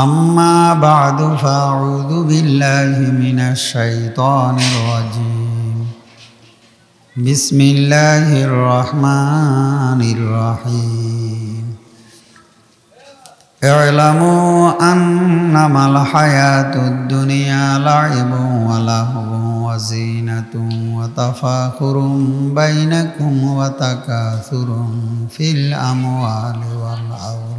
أما بعد فأعوذ بالله من الشيطان الرجيم بسم الله الرحمن الرحيم اعلموا أنما الحياة الدنيا لعب ولهو وزينة وتفاخر بينكم وتكاثر في الأموال والأولاد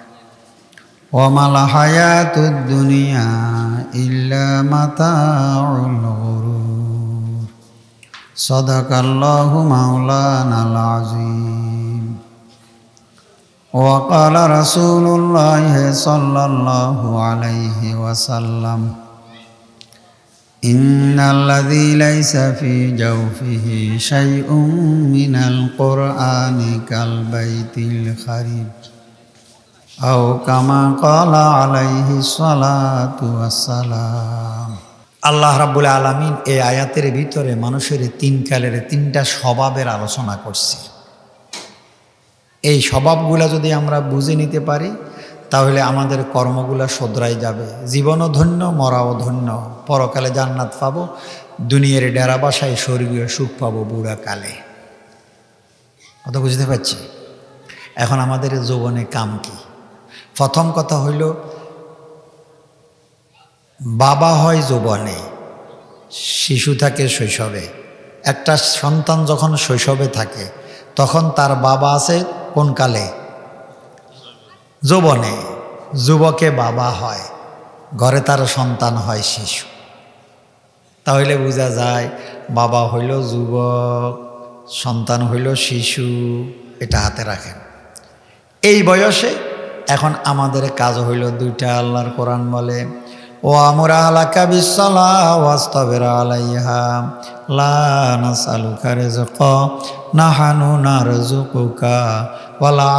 وما الحياة الدنيا إلا متاع الغرور صدق الله مولانا العظيم وقال رسول الله صلى الله عليه وسلم إن الذي ليس في جوفه شيء من القرآن كالبيت الخريب কামা আলাইহি আল্লাহ রাবুল আলমিন এই আয়াতের ভিতরে মানুষের তিন কালের তিনটা স্বভাবের আলোচনা করছে। এই স্বভাবগুলো যদি আমরা বুঝে নিতে পারি, তাহলে আমাদের কর্মগুলো শোধরাই যাবে। জীবনও ধন্য, মরাও ধন্য। পরকালে জান্নাত পাব, দুনিয়ার ডেরা বাসায় স্বর্গীয় সুখ পাব বুড়াকালে। কথা বুঝতে পারছি? এখন আমাদের যৌবনে কাম কী? প্রথম কথা হইল, বাবা হয় যৌবনে, শিশু থাকে শৈশবে। একটা সন্তান যখন শৈশবে থাকে, তখন তার বাবা আছে কোন কালে? যৌবনে। যুবকে বাবা হয়, ঘরে তার সন্তান হয় শিশু। তাহলে বোঝা যায়, বাবা হইল যুবক, সন্তান হইল শিশু, এটা হাতে রাখেন। এই বয়সে এখন আমাদের কাজ হইল দুইটা, আল্লাহর কোরআন বলে ও আমরা আলাকা বিশ্বলা ওয়াস্তবের আলাইহা, লা নাসালুকা রিজকা নাহানু ওয়ালা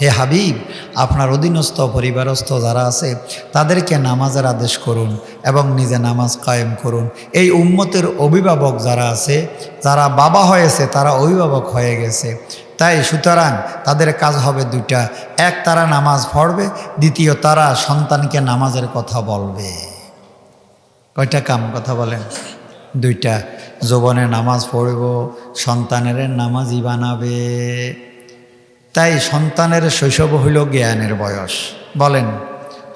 হে হাবিব, আপনার অধীনস্থ পরিবারস্থ যারা আছে, তাদেরকে নামাজের আদেশ করুন এবং নিজে নামাজ কায়েম করুন। এই উম্মতের অভিভাবক যারা আছে, যারা বাবা হয়েছে, তারা অভিভাবক হয়ে গেছে। তাই সুতরাং তাদের কাজ হবে দুইটা। এক, তারা নামাজ পড়বে। দ্বিতীয়, তারা সন্তানকে নামাজের কথা বলবে। কয়টা কাম কথা বলেন? দুইটা। যৌবনে নামাজ পড়ব, সন্তানের নামাজই বানাবে। তাই সন্তানের শৈশব হইল জ্ঞানের বয়স। বলেন,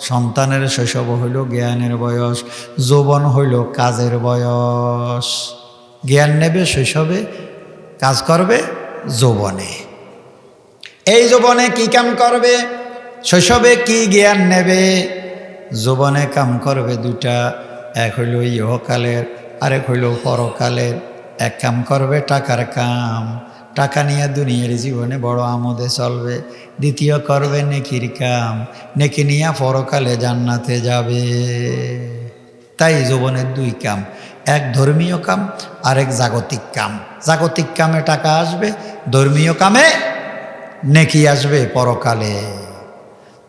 সন্তানের শৈশব হইল জ্ঞানের বয়স, যৌবন হইল কাজের বয়স। জ্ঞান নেবে, শৈশবে কাজ করবে যৌবনে। এই যৌবনে কি কাম করবে? শৈশবে কি জ্ঞান নেবে? যৌবনে কাম করবে দুটা এক হইল ইহকালের, আরেক হইল পরকালের। এক কাম করবে টাকার কাম। টাকা নিয়ে দুনিয়ার জীবনে বড় আমোদে চলবে। দ্বিতীয় করবে নেকির কাম। নেকি নিয়ে পরকালে জান্নাতে যাবে। তাই যৌবনের দুই কাম, এক ধর্মীয় কাম আর এক জাগতিক কাম। জাগতিক কামে টাকা আসবে, ধর্মীয় কামে নেকি আসবে পরকালে।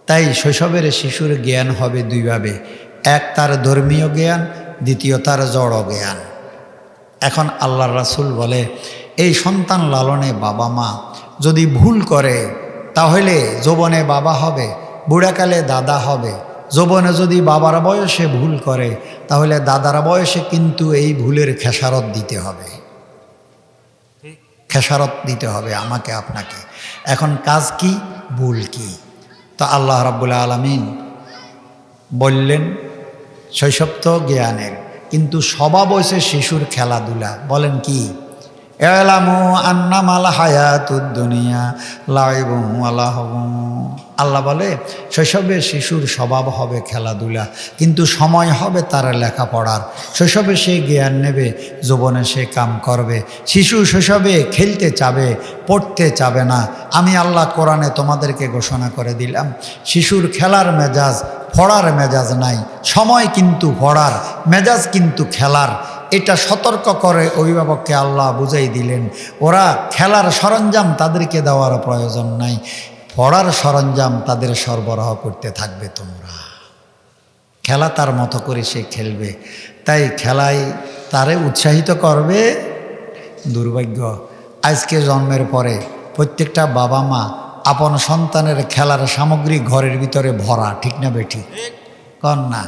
তাই শৈশবের শিশুর জ্ঞান হবে দুইভাবে, এক তার ধর্মীয় জ্ঞান, দ্বিতীয় তার জড় জ্ঞান। এখন আল্লাহ রাসুল বলে, এই সন্তান লালনে বাবা মা, যদি ভুল করে, তাহলে যৌবনে বাবা হবে, বুড়াকালে দাদা হবে। যৌবনে যদি বাবার বয়সে ভুল করে তাহলে দাদারা বয়সে কিন্তু এই ভুলের খেসারত দিতে হবে। খেসারত দিতে হবে আমাকে, আপনাকে। এখন কাজ কি? ভুল কি? তা আল্লাহ রাবুল্লা আলমিন বললেন, শৈশব তো জ্ঞানের, কিন্তু স্বভাব হয়েছে শিশুর খেলাধুলা। বলেন কি? আল্লাহ বলে, শৈশবে শিশুর স্বভাব হবে খেলাধুলা, কিন্তু সময় হবে তার লেখাপড়ার। শৈশবে সে জ্ঞান নেবে, যৌবনে সে কাম করবে। শিশু শৈশবে খেলতে চাবে, পড়তে চাবে না। আমি আল্লাহ কোরআনে তোমাদেরকে ঘোষণা করে দিলাম, শিশুর খেলার মেজাজ, পড়ার মেজাজ নাই। সময় কিন্তু পড়ার, মেজাজ কিন্তু খেলার। এটা সতর্ক করে অভিভাবককে আল্লাহ বুঝাই দিলেন। ওরা খেলার সরঞ্জাম তাদেরকে দেওয়ার প্রয়োজন নাই। পড়ার সরঞ্জাম তাদের সরবরাহ করতে থাকবে তোমরা। খেলা তার মতো করে সে খেলবে। তাই খেলায় তারে উৎসাহিত করবে। দুর্ভাগ্য আজকে জন্মের পরে প্রত্যেকটা বাবা মা আপন সন্তানের খেলার সামগ্রী ঘরের ভিতরে ভরা ঠিক না বেঠি কন না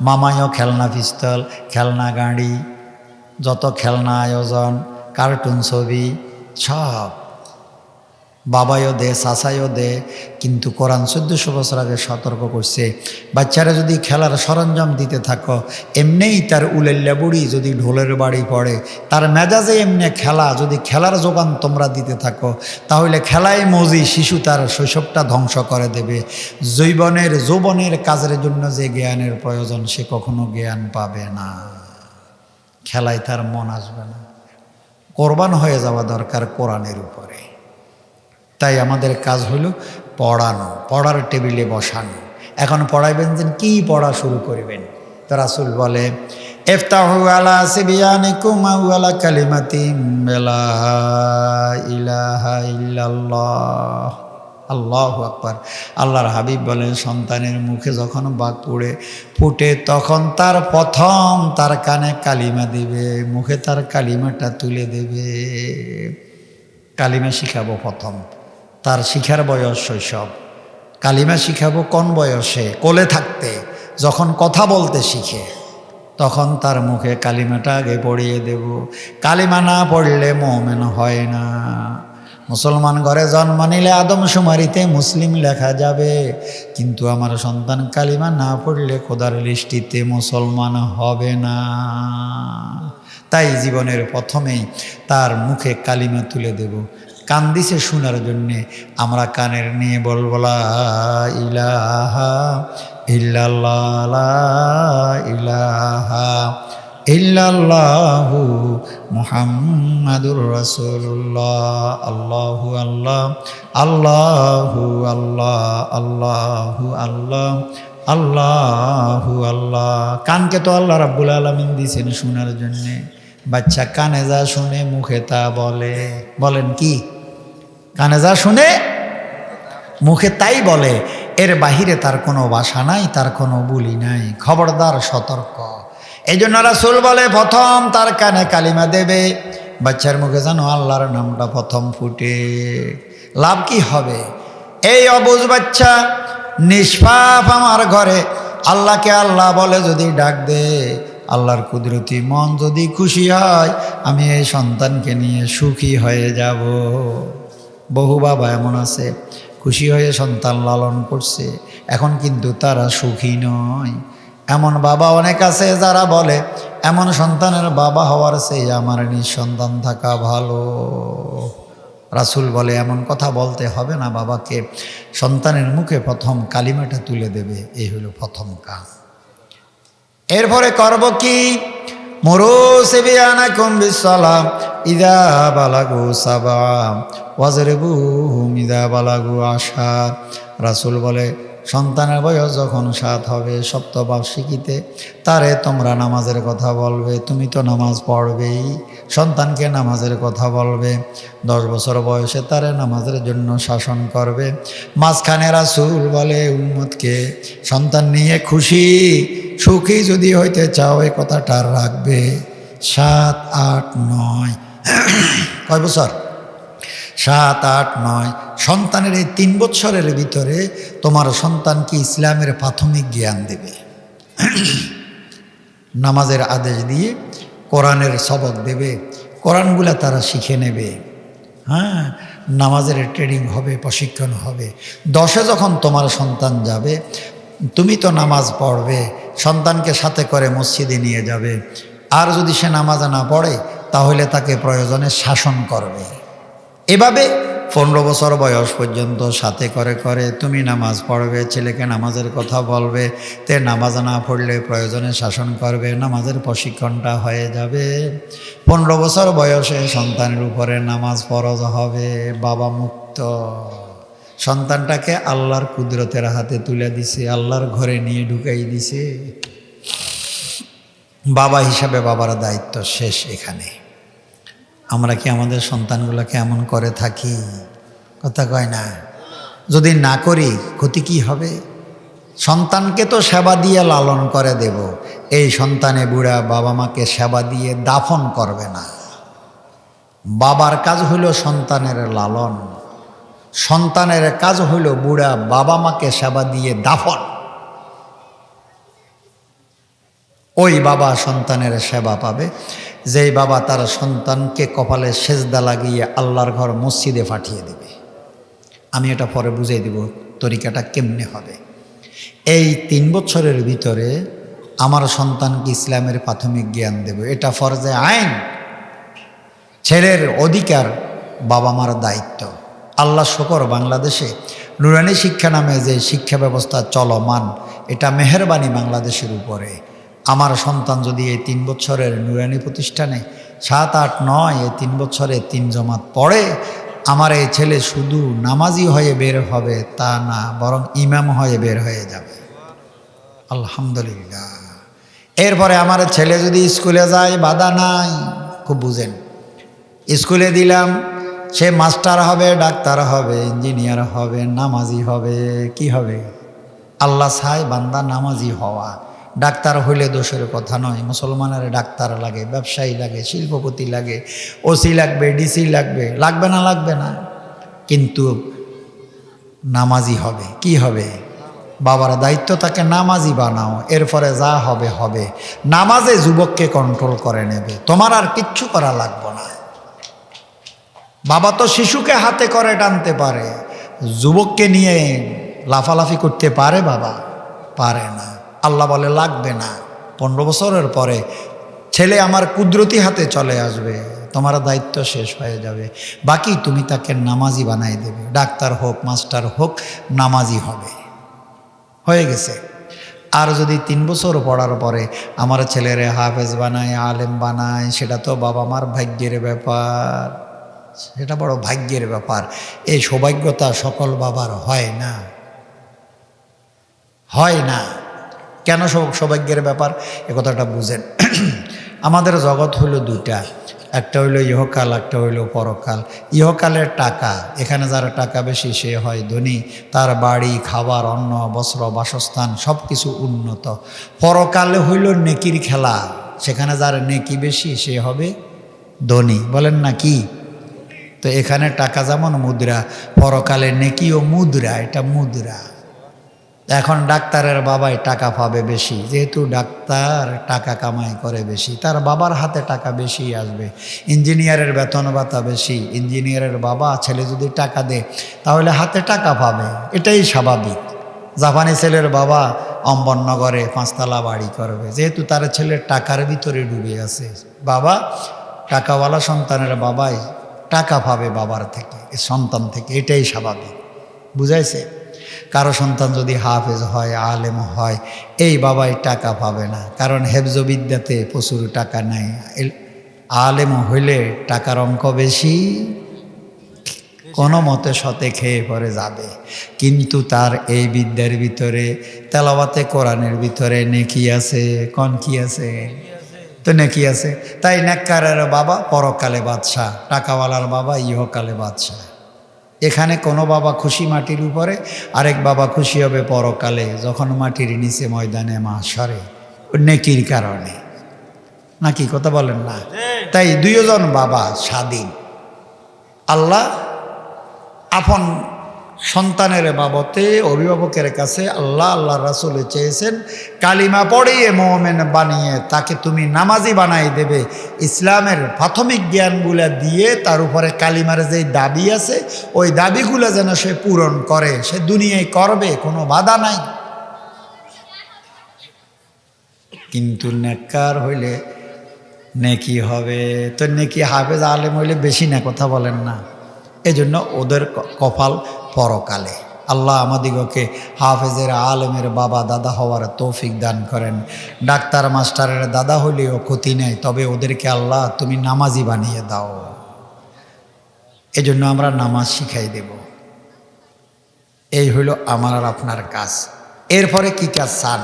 মামাইও খেলনা পিস্তল খেলনা গাড়ি যত খেলনা আয়োজন, কার্টুন ছবি, সব। বাবাইও দে চাচাইও দে, কিন্তু কোরআন চোদ্দশো বছর আগে সতর্ক করছে, বাচ্চারা যদি খেলার সরঞ্জাম দিতে থাকো, এমনিই তার উলেল্লা বুড়ি যদি ঢোলের বাড়ি পড়ে, তার মেজাজে এমনি খেলা যদি খেলার যোগান তোমরা দিতে থাকো, তাহলে খেলায় মজি শিশু তার শৈশবটা ধ্বংস করে দেবে। জৈবনের, যৌবনের কাজের জন্য যে জ্ঞানের প্রয়োজন, সে কখনো জ্ঞান পাবে না। খেলায় তার মন আসবে না। কোরবান হয়ে যাওয়া দরকার কোরআনের উপরে। তাই আমাদের কাজ হলো পড়ানো, পড়ার টেবিলে বসানো। এখন পড়াইবেন যে কি পড়া শুরু করবেন? তো রাসুল বলে এফতাহু ইলাহা আল্লাহ আকবার। আল্লাহর হাবিব বলেন, সন্তানের মুখে যখন বাঘ পড়ে, ফুটে, তখন তার প্রথম তার কানে কালিমা দিবে, মুখে তার কালিমাটা তুলে দেবে। কালিমা শিখাবো প্রথম। তার শিখার বয়স শৈশব। কালিমা শিখাবো কোন বয়সে? কোলে থাকতে, যখন কথা বলতে শিখে, তখন তার মুখে কালিমাটা আগে পড়িয়ে দেব। কালিমা না পড়লে মোমেন হয় না। মুসলমান ঘরে জন্ম নিলে আদমশুমারিতে মুসলিম লেখা যাবে। কিন্তু আমার সন্তান কালিমা না পড়লে খোদার লিস্টিতে মুসলমান হবে না। তাই জীবনের প্রথমেই তার মুখে কালিমা তুলে দেব। কান দিছে শোনার জন্যে আমরা কানের নিয়ে বলব ইলাহা ইল্লাল্লাহ ইলাহা ইল্লাল্লাহু মুহাম্মাদুর রাসূলুল্লাহ। আল্লাহু আল্লাহ আল্লাহু আল্লাহ আল্লাহু আল্লাহ আল্লাহু আল্লাহ। কানকে তো আল্লাহ রাব্বুল আলামিন দিয়েছেন শোনার জন্যে। বাচ্চা কানে যা শুনে মুখে তা বলে। বলেন কি? কানে যা শুনে মুখে তাই বলে। এর বাহিরে তার কোনো ভাষা নাই, তার কোনো বুলি নাই। খবরদার, সতর্ক। এই জন্য রাসুল বলে, প্রথম তার কানে কালিমা দেবে, বাচ্চার মুখে জানো আল্লাহর নামটা প্রথম ফুটে। লাভ কি হবে? এই অবুজ বাচ্চা নিষ্পাপ আমার ঘরে, আল্লাহকে আল্লাহ বলে যদি ডাক দে, আল্লাহর কুদরতি মন যদি খুশি হয়, আমি এই সন্তানকে নিয়ে সুখী হয়ে যাব। বহু বাবা এমন আছে, খুশি হয়ে সন্তান লালন করছে, এখন কিন্তু তারা সুখী নয়। এমন বাবা অনেক আছে যারা বলে, এমন সন্তানের বাবা হওয়ার চেয়ে আমার নিঃসন্তান থাকা ভালো। রাসুল বলে, এমন কথা বলতে হবে না বাবাকে। সন্তানের মুখে প্রথম কালিমাটা তুলে দেবে, এই হলো প্রথম কাজ এরপরে করব কি? মরো সেবিয়ানা কুম বিসালাম ইদা বালাগু সাবা ওয়াজরেবু ইদা বালাগু আশা। রাসুল বলে সন্তানের বয়স যখন সাত হবে, সপ্তবার্ষিকীতে, তারে তোমরা নামাজের কথা বলবে, তুমি তো নামাজ পড়বেই। সন্তানকে নামাজের কথা বলবে, দশ বছর বয়সে তারে নামাজের জন্য শাসন করবে। মাঝখানে রাসুল বলে, উম্মতকে সন্তান নিয়ে খুশি, সুখী যদি হইতে চাও এই কথাটা রাখবে। সাত, আট, নয়। কয় বছর? সাত, আট, নয়। সন্তানের এই তিন বছরের ভিতরে তোমার সন্তানকে ইসলামের প্রাথমিক জ্ঞান দেবে? নামাজের আদেশ দিয়ে কোরআনের সবক দেবে, কোরআনগুলা তারা শিখে নেবে। হ্যাঁ নামাজের ট্রেনিং হবে, প্রশিক্ষণ হবে। দশে যখন তোমার সন্তান যাবে, তুমি তো নামাজ পড়বে, সন্তানকে সাথে করে মসজিদে নিয়ে যাবে। আর যদি সে নামাজ না পড়ে, তাহলে তাকে প্রয়োজনে শাসন করবে। এভাবে পনেরো বছর বয়স পর্যন্ত সাথে করে করে তুমি নামাজ পড়বে, ছেলেকে নামাজের কথা বলবে, তে নামাজ না পড়লে প্রয়োজনে শাসন করবে, নামাজের প্রশিক্ষণটা হয়ে যাবে। পনেরো বছর বয়সে সন্তানের উপরে নামাজ ফরজ হবে, বাবা মুক্ত। সন্তানটাকে আল্লাহর কুদরতের হাতে তুলে দিছে, আল্লাহর ঘরে নিয়ে ঢুকাই দিছে। বাবা হিসাবে বাবার দায়িত্ব শেষ এখানে। আমরা কি আমাদের সন্তানগুলোকে এমন করে থাকি? কথা কয় না। যদি না করি, ক্ষতি কি হবে? সন্তানকে তো সেবা দিয়ে লালন করে দেব। এই সন্তানে বুড়া বাবা মাকে সেবা দিয়ে দাফন করবে না। বাবার কাজ হইল সন্তানের লালন। সন্তানের কাজ হইল বুড়া বাবা মাকে সেবা দিয়ে দাফন। ওই বাবা সন্তানের সেবা পাবে। যেই বাবা তার সন্তানকে কপালে সেজদা লাগিয়ে আল্লাহর ঘর মসজিদে পাঠিয়ে দেবে। আমি এটা পরে বুঝিয়ে দিব তরিকাটা কেমনে হবে। এই তিন বছরের ভিতরে আমার সন্তানকে ইসলামের প্রাথমিক জ্ঞান দেব। এটা ফরজে আইন। ছেলের অধিকার বাবা মার দায়িত্ব। আল্লাহ শকর বাংলাদেশে। নুরানি শিক্ষা নামে যে শিক্ষা ব্যবস্থা চলমান, এটা মেহরবানি বাংলাদেশের উপরে। আমার সন্তান যদি এই তিন বছরের নুরানি প্রতিষ্ঠানে সাত, আট, নয়, এই তিন বছরে তিন জমাত পড়ে, আমার এই ছেলে শুধু নামাজি হয়ে বের হবে তা না, বরং ইমাম হয়ে বের হয়ে যাবে। আলহামদুলিল্লাহ। এরপরে আমার ছেলে যদি স্কুলে যায়, বাধা নাই, খুব বুঝেন। স্কুলে দিলাম, সে মাস্টার হবে, ডাক্তার হবে, ইঞ্জিনিয়ার হবে, নামাজি হবে, কি হবে? আল্লাহ সাই বান্দা নামাজি হওয়া। ডাক্তার হইলে দোষের কথা নয়। মুসলমানের ডাক্তার লাগে, ব্যবসায়ী লাগে, শিল্পপতি লাগে, ওসি লাগবে, ডিসি লাগবে লাগবে না লাগবে না। কিন্তু নামাজি হবে। কি হবে? বাবার দায়িত্ব তাকে নামাজি বানাও এরপরে যা হবে হবে। নামাজে যুবককে কন্ট্রোল করে নেবে। তোমার আর কিচ্ছু করা লাগবে না। বাবা তো শিশুকে হাতে করে টানতে পারে। যুবককে নিয়ে লাফালাফি করতে পারে বাবা? পারে না। আল্লাহ বলে, লাগবে না। পনেরো বছরের পরে ছেলে আমার কুদরতি হাতে চলে আসবে, তোমার দায়িত্ব শেষ হয়ে যাবে। বাকি তুমি তাকে নামাজি বানাই দেবে, ডাক্তার হোক, মাস্টার হোক, নামাজি হবে। হয়ে গেছে। আর যদি তিন বছর পড়ার পরে আমার ছেলেরে হাফেজ বানায়, আলেম বানায়, সেটা তো বাবা মার ভাগ্যের ব্যাপার। সেটা বড় ভাগ্যের ব্যাপার। এই সৌভাগ্যতা সকল বাবার হয় না। হয় না। কেন সৌভাগ্যের ব্যাপার? এ কথাটা বুঝেন। আমাদের জগৎ হলো দুইটা। একটা হইল ইহকাল, একটা হইল পরকাল। ইহকালের টাকা, এখানে যার টাকা বেশি সে হয় ধনী। তার বাড়ি, খাবার, অন্ন, বস্ত্র, বাসস্থান সব কিছু উন্নত। পরকালে হইল নেকির খেলা। সেখানে যার নেকি বেশি, সে হবে ধনী। বলেন না কি? তো এখানে টাকা যেমন মুদ্রা, পরকালে নেকিও মুদ্রা, এটা মুদ্রা। এখন ডাক্তারের বাবাই টাকা পাবে বেশি, যেহেতু ডাক্তার টাকা কামাই করে বেশি, তার বাবার হাতে টাকা বেশি আসবে, ইঞ্জিনিয়ারের বেতন ভাতা বেশি, ইঞ্জিনিয়ারের বাবা ছেলে যদি টাকা দেয়, তাহলে হাতে টাকা পাবে, এটাই স্বাভাবিক। জাপানি ছেলের বাবা অম্বরনগরে পাঁচতলা বাড়ি করবে, যেহেতু তার ছেলের টাকার ভিতরে ডুবে আছে। বাবা, টাকাওয়ালা সন্তানের বাবাই টাকা পাবে বাবার থেকে, সন্তান থেকে, এটাই স্বাভাবিক। বুঝাইছে? কারও সন্তান যদি হাফেজ হয়, আলেম হয়, এই বাবাই টাকা পাবে না। কারণ হেফজবিদ্যাতে প্রচুর টাকা নাই। আলেম হইলে টাকার অঙ্ক বেশি, কোনো মতে সতে খেয়ে পরে যাবে। কিন্তু তার এই বিদ্যার ভিতরে, তেলাওয়াতে কোরআনের ভিতরে নেকি আছে, কন কি আছে? তো নেকি আছে। তাই নেককারের বাবা পরকালে বাদশাহ, টাকাওয়ালার বাবা ইহকালে বাদশাহ। এখানে কোনো বাবা খুশি মাটির উপরে, আরেক বাবা খুশি হবে পরকালে, যখন মাটির নিচে ময়দানে মা সরে। নেকির কারণে। নাকি কথা বলেন না? তাই দুইজন বাবা স্বাধীন। আল্লাহ আপন সন্তানের বাবতে, অভিভাবকের কাছে আল্লাহ আল্লাহ রাসুলে চেয়েছেন, কালিমা পড়িয়ে মোমেন বানিয়ে, তাকে তুমি নামাজি বানাই দেবে। ইসলামের প্রাথমিক জ্ঞানগুলা দিয়ে তার উপরে কালিমার যে দাবি আছে, ওই দাবিগুলো যেন সে পূরণ করে। সে দুনিয়ায় করবে, কোনো বাধা নাই। কিন্তু নেককার হইলে নেকি হবে। তো নেকি হাফেজ আলেম হইলে বেশি না কথা বলেন না। এজন্য ওদের কপাল পরকালে। আল্লাহ আমাদিগকে হাফেজের আলেমের বাবা, দাদা হওয়ার তৌফিক দান করেন। ডাক্তার, মাস্টারের দাদা হইলেও ক্ষতি নেই, তবে ওদেরকে আল্লাহ তুমি নামাজি বানিয়ে দাও। এজন্য আমরা নামাজ শিখাই দেব। এই হইল আমার আর আপনার কাজ। এরপরে কি কাজ চান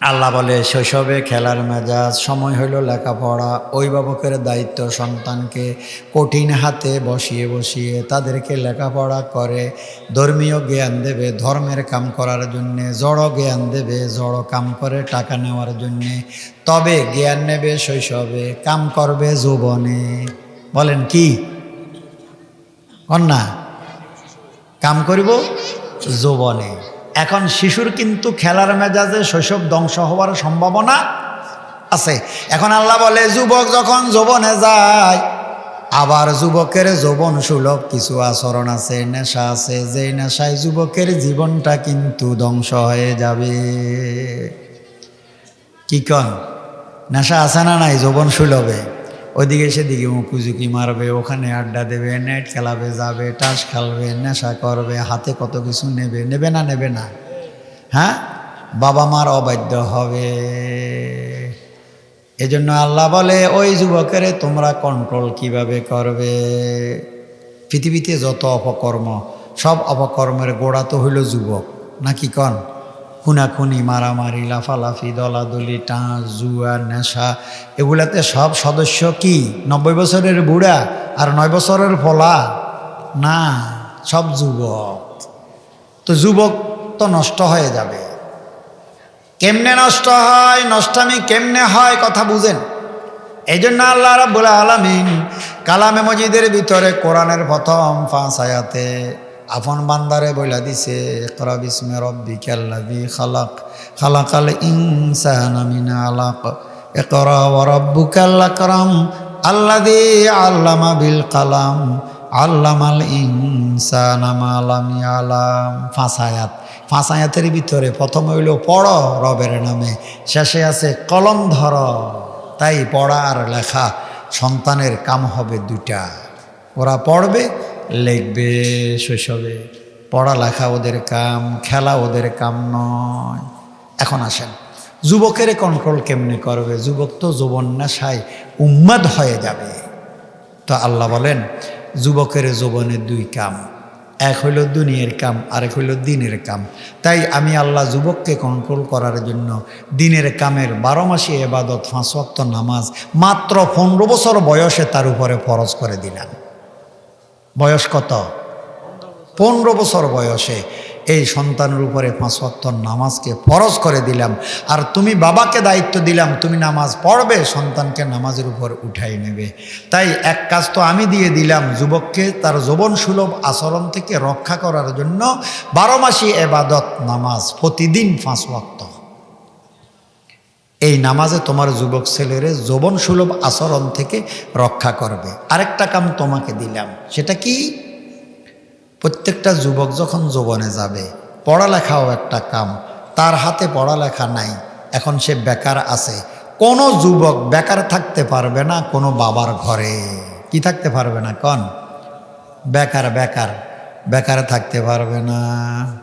আল্লাহ বলে, শৈশবে খেলার মেজাজ, সময় হইল লেখাপড়া, অভিভাবকের দায়িত্ব সন্তানকে কঠিন হাতে বসিয়ে বসিয়ে তাদেরকে লেখাপড়া করে, ধর্মীয় জ্ঞান দেবে, ধর্মের কাম করার জন্যে, জড় জ্ঞান দেবে, জড় কাম করে টাকা নেওয়ার জন্যে। তবে জ্ঞান নেবে শৈশবে, কাম করবে যৌবনে। বলেন, কি? কন্যা, কাম করিব যৌবনে। এখন শিশুর কিন্তু খেলার মেজাজে শৈশব ধ্বংস হওয়ার সম্ভাবনা আছে। এখন আল্লাহ বলে, যুবক যখন যৌবনে যায়, আবার যুবকের যৌবন সুলভ কিছু আচরণ আছে, নেশা আছে। যে নেশায় যুবকের জীবনটা কিন্তু ধ্বংস হয়ে যাবে। কি কন? নেশা আছে না নাই? যৌবন সুলভে। ওইদিকে সেদিকে মুকুজুকি মারবে, ওখানে আড্ডা দেবে নেট খেলাবে, যাবে, টাস খেলবে, নেশা করবে, হাতে কত কিছু নেবে নেবে না নেবে না। হ্যাঁ? বাবা মার অবাধ্য হবে। এজন্য আল্লাহ বলে, ওই যুবকের তোমরা কন্ট্রোল কীভাবে করবে? পৃথিবীতে যত অপকর্ম, সব অপকর্মের গোড়া তো হইল যুবক, নাকি কন? খুনাখুনি, মারামারি, লাফালাফি, দলাদলি টাঁস জুয়া, নেশা, এগুলাতে সব সদস্য কি? নব্বই বছরের বুড়া আর নয় বছরের ফলা? না, সব যুবক। তো যুবক তো নষ্ট হয়ে যাবে। কেমনে নষ্ট হয়, নষ্টামি কেমনে হয়, কথা বুঝেন। এই জন্য আল্লাহ রাব্বুল আলামিন কালামে মজিদের ভিতরে কোরআনের প্রথম পাঁচ আয়াতে আপন বান্দারে বইলা দিছে, ইকরা বিসমে রব্বিকাল্লাযী খালাক, খালাকাল ইনসানা মিন আলাক। ইকরা ওয়া রাব্বুকাল আকরাম, আল্লাযী আল্লামা বিল কালাম, আল্লামাল ইনসানা মা লাম ইয়ালাম। পাঁচ আয়াত ভিতরে প্রথম হইল পড় রবের নামে, শেষে আছে কলম ধর, তাই পড়া আর লেখা সন্তানের কাম হবে দুটা ওরা পড়বে লিখবে শৈশবে। পড়ালেখা ওদের কাম, খেলা ওদের কাম নয়। এখন আসেন, যুবকের কন্ট্রোল কেমনে করবে? যুবক তো যৌবন নেশায় উন্মাদ হয়ে যাবে। তো আল্লাহ বলেন, যুবকের যৌবনের দুই কাম, এক হইল দুনিয়ার কাম, আরেক হইল দিনের কাম। তাই আমি আল্লাহ যুবককে কন্ট্রোল করার জন্য দিনের কামের বারো মাসে এবাদত ফাঁস নামাজ মাত্র পনেরো বছর বয়সে তার উপরে ফরজ করে দিলাম। বয়স কত? পনেরো বছর বয়সে। এই সন্তানের উপরে পাঁচ ওয়াক্ত নামাজকে ফরজ করে দিলাম। আর তুমি বাবাকে দায়িত্ব দিলাম, তুমি নামাজ পড়বে, সন্তানকে নামাজের উপর উঠাই নেবে। তাই এক কাজ তো আমি দিয়ে দিলাম, যুবককে তার যৌবন সুলভ আচরণ থেকে রক্ষা করার জন্য বারো মাসি এবাদত নামাজ প্রতিদিন পাঁচ ওয়াক্ত। এই নামাজে তোমার যুবক ছেলেরে যৌবন সুলভ আচরণ থেকে রক্ষা করবে। আরেকটা কাম তোমাকে দিলাম, সেটা কি? প্রত্যেকটা যুবক যখন যৌবনে যাবে, পড়ালেখাও একটা কাম। তার হাতে পড়ালেখা নাই, এখন সে বেকার আছে। কোনো যুবক বেকার থাকতে পারবে না কোনো বাবার ঘরে। কি থাকতে পারবে না কন? বেকার বেকার। বেকার থাকতে পারবে না।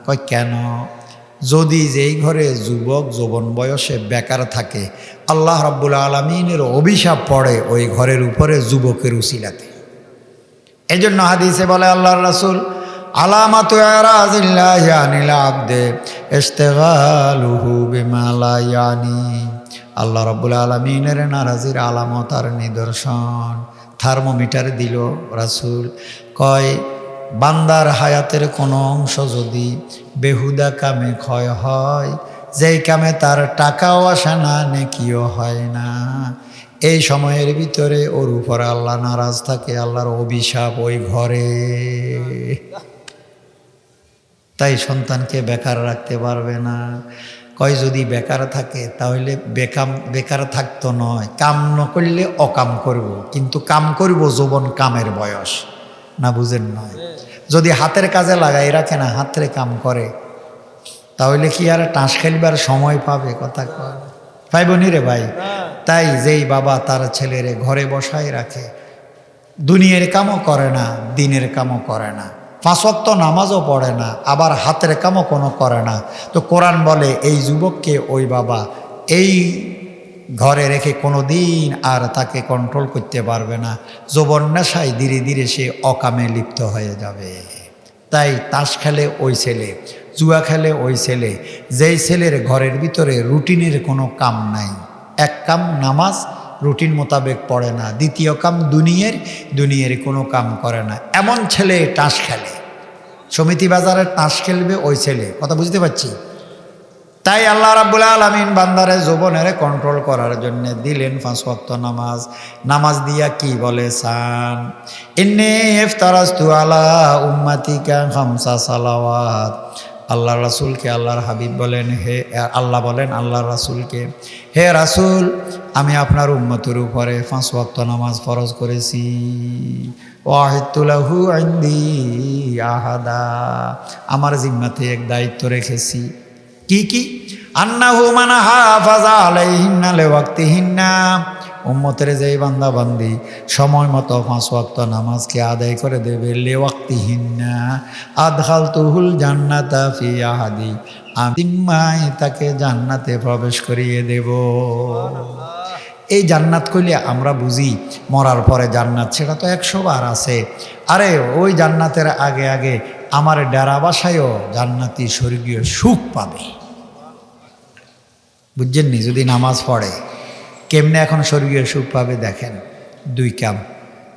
কয়, কেন? যদি যেই ঘরে যুবক যৌবন বয়সে বেকার থাকে, আল্লাহ রাব্বুল আলমিনের অভিশাপ পড়ে ওই ঘরের উপরে যুবকের উসিলাতে। এই জন্য হাদিসে বলে আল্লাহ রাসুল আল্লাহ রাব্বুল আলামিনের নারাজির আলামত আর নিদর্শন। থার্মোমিটার দিল রাসুল, কয় বান্দার হায়াতের কোনো অংশ যদি বেহুদা কামে ক্ষয় হয়, যেই কামে তার টাকাও আসে না, নেকিও হয় না। এই সময়ের ভিতরে ওর উপর আল্লাহ নারাজ থাকে, আল্লাহর অভিশাপ ওই ঘরে। তাই সন্তানকে বেকার রাখতে পারবে না। কয় যদি বেকার থাকে, তাহলে বেকাম, বেকার থাকতো নয়, কাম ন করলে অকাম করব। কিন্তু কাম করব যৌবন কামের বয়স। না বুঝেন নয় যদি হাতের কাজে লাগাই রাখে না হাতরে কাম করে? তাহলে কি আর টাঁস খেলবার সময় পাবে? কথা কয়। নি রে ভাই, তাই যেই বাবা তার ছেলেরে ঘরে বসায় রাখে, দুনিয়ার কামও করে না, দিনের কামও করে না। পাঁচক্ত নামাজও পড়ে না, আবার হাতের কামও কোনো করে না। তো কোরআন বলে, এই যুবককে, ওই বাবা, এই ঘরে রেখে কোনো দিন আর তাকে কন্ট্রোল করতে পারবে না। যৌবন নেশায় ধীরে ধীরে সে অকামে লিপ্ত হয়ে যাবে। তাই তাস খেলে ওই ছেলে, জুয়া খেলে ওই ছেলে, যেই ছেলের ঘরের ভিতরে রুটিনের কোনো কাম নাই। এক কাম নামাজ, রুটিন মোতাবেক পড়ে না। দ্বিতীয় কাম দুনিয়ের, দুনিয়ার কোনো কাম করে না। এমন ছেলে টাস খেলে। সমিতি বাজারের টাস খেলবে ওই ছেলে। কথা বুঝতে পারছি? তাই আল্লাহ রাব্বুল আলমিন বান্দারে যৌবনের কন্ট্রোল করার জন্য দিলেন পাঁচ ওয়াক্ত নামাজ। নামাজ দিয়া কি বলে? সান। ইন্নে ইফতারাস্তু আলা উম্মাতিকা খামসা সালাওয়াত। আল্লাহ রাসুলকে আল্লাহর হাবিব বলেন, হে আল্লাহ বলেন আল্লাহ রাসুলকে, হে রাসূল, আমি আপনার উম্মতের উপরে পাঁচ ওয়াক্ত নামাজ ফরজ করেছি। ওয়াহিদুল্লাহু ইন্দি আহাদা, আমার জিম্মাতে এক দায়িত্ব রেখেছি। কি কি? আন্নাহু মানা হাফাজা আলাইহিন্না লিওয়াক্তিহিন্না। উম্মতের যেই বান্দা বান্দি সময় মতো পাঁচ ওয়াক্ত নামাজকে আদায় করে দেবে লেওয়াক্তিহিন্না। আদখাল তুহুল জান্নাতা ফি আহাদি। আদিম্মায় তাকে জান্নাতে প্রবেশ করিয়ে দেব। এই জান্নাত কইলে আমরা বুঝি মরার পরে জান্নাত, সেটা তো একশো বার আছে। আরে ওই জান্নাতের আগে আগে আমার ডেরা বাসায়ও জান্নাতি স্বর্গীয় সুখ পাবে। বুঝছেননি? যদি নামাজ পড়ে, কেমনে এখন স্বর্গীয় সুখ পাবে দেখেন? দুই কাম।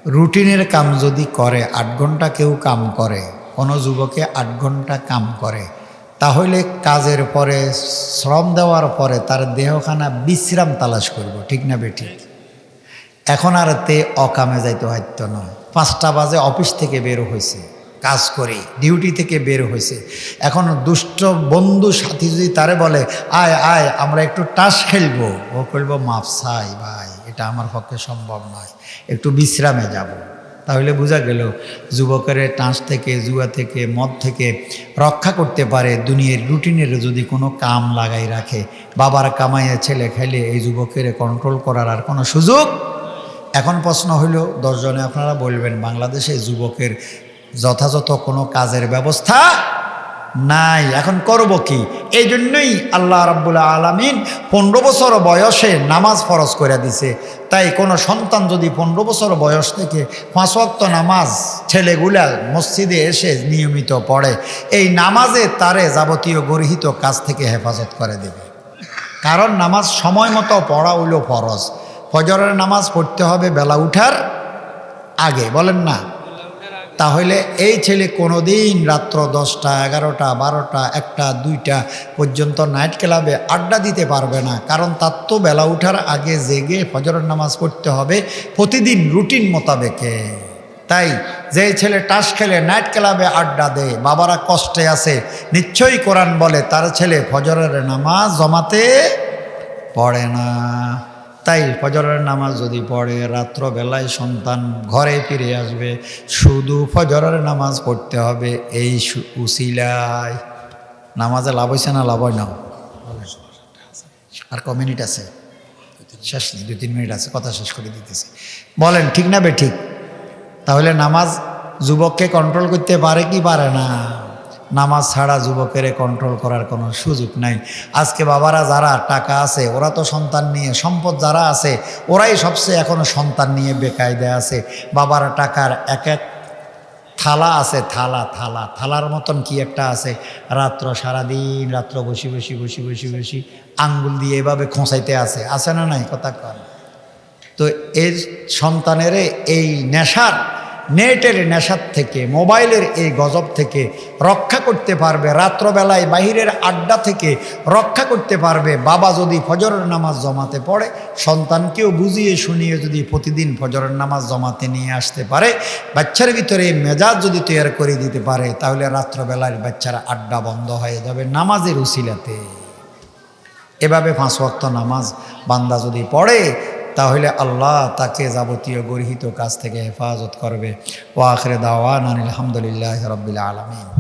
রুটিনের কাম যদি করে, আট ঘণ্টা কেউ কাম করে, কোনো যুবকে আট ঘণ্টা কাম করে, তাহলে কাজের পরে, শ্রম দেওয়ার পরে তার দেহখানা বিশ্রাম তালাশ করব, ঠিক না বেঠিক এখন আর তে অকামে যাইতে হয়তো নয় পাঁচটা বাজে অফিস থেকে বের হয়েছে কাজ করে, ডিউটি থেকে বের হয়েছে। এখন দুষ্ট বন্ধু সাথী যদি তারে বলে, আয় আয়, আমরা একটু টাস খেলব। ও করব মাপসাই ভাই, এটা আমার পক্ষে সম্ভব নয়, একটু বিশ্রামে যাব। তাহলে বোঝা গেল, যুবকের টাঁস থেকে, জুয়া থেকে, মদ থেকে রক্ষা করতে পারে দুনিয়ার রুটিনের যদি কোনো কাম লাগাই রাখে, বাবার কামাইয়ে ছেলে খেলে এই যুবকের কন্ট্রোল করার আর কোনো সুযোগ? এখন প্রশ্ন হইল, দশজনে আপনারা বলবেন, বাংলাদেশে যুবকের যথাযথ কোনো কাজের ব্যবস্থা নাই। এখন করব কি? এই জন্যই আল্লাহ রাব্বুল আলমিন পনেরো বছর বয়সে নামাজ ফরজ করে দিছে। তাই কোনো সন্তান যদি পনেরো বছর বয়স থেকে পাঁচ নামাজ ছেলেগুলা মসজিদে এসে নিয়মিত পড়ে, এই নামাজে তারে যাবতীয় গর্হিত কাজ থেকে হেফাজত করে দেবে। কারণ নামাজ সময় মতো পড়া হইল ফরজ। ফজরের নামাজ পড়তে হবে বেলা উঠার আগে, বলেন না? তাহলে এই ছেলে কোনো দিন রাত্র দশটা, এগারোটা, বারোটা, একটা, দুইটা পর্যন্ত নাইট ক্লাবে আড্ডা দিতে পারবে না। কারণ তার তো বেলা উঠার আগে জেগে ফজরের নামাজ পড়তে হবে প্রতিদিন রুটিন মোতাবেকে। তাই যে ছেলে টাস খেলে নাইট ক্লাবে আড্ডা দেয়, বাবারা কষ্টে আছে, নিশ্চয়ই কোরআন বলে তার ছেলে ফজরের নামাজ জমাতে পড়ে না। তাই ফজরের নামাজ যদি পড়ে, রাত্রবেলায় সন্তান ঘরে ফিরে আসবে, শুধু ফজরের নামাজ পড়তে হবে, এই উসিলায়। নামাজে লাভ হয়েছে না লাভ হয় না? আর ক মিনিট আছে? শেষ নেই, দুই তিন মিনিট আছে, কথা শেষ করে দিতেছি। বলেন, ঠিক না বে ঠিক? তাহলে নামাজ যুবককে কন্ট্রোল করতে পারে কি পারে না? নামাজ ছাড়া যুবকের কন্ট্রোল করার কোনো সুযোগ নাই। আজকে বাবারা যারা টাকা আছে, ওরা তো সন্তান নিয়ে, সম্পদ যারা আছে, ওরাই সবচেয়ে এখনও সন্তান নিয়ে বেকায়দে আছে। বাবার টাকার এক এক থালা আছে, থালা থালা, থালার মতন কি একটা আছে? রাত্র সারাদিন, রাত্র বসি বসি বসি বসি বসি আঙ্গুল দিয়ে এভাবে খোঁচাইতে আছে। আছে না নাই? কথা কন। তো এর সন্তানের এই নেশার নেটের নেশার থেকে, মোবাইলের এই গজব থেকে রক্ষা করতে পারবে, রাত্রবেলায় বাহিরের আড্ডা থেকে রক্ষা করতে পারবে। বাবা যদি ফজরের নামাজ জমাতে পড়ে, সন্তানকেও বুঝিয়ে শুনিয়ে যদি প্রতিদিন ফজরের নামাজ জমাতে নিয়ে আসতে পারে, বাচ্চার ভিতরে মেজাজ যদি তৈরি করে দিতে পারে, তাহলে রাত্রবেলায় বাচ্চারা আড্ডা বন্ধ হয়ে যাবে নামাজের উসিলাতে। এভাবে পাঁচ নামাজ বান্দা যদি পড়ে তাহলে আল্লাহ তাকে যাবতীয় গর্হিত কাজ থেকে হেফাজত করবে। ও আখরে দাওয়ান আলহামদুলিল্লাহ রবিল আলমিন।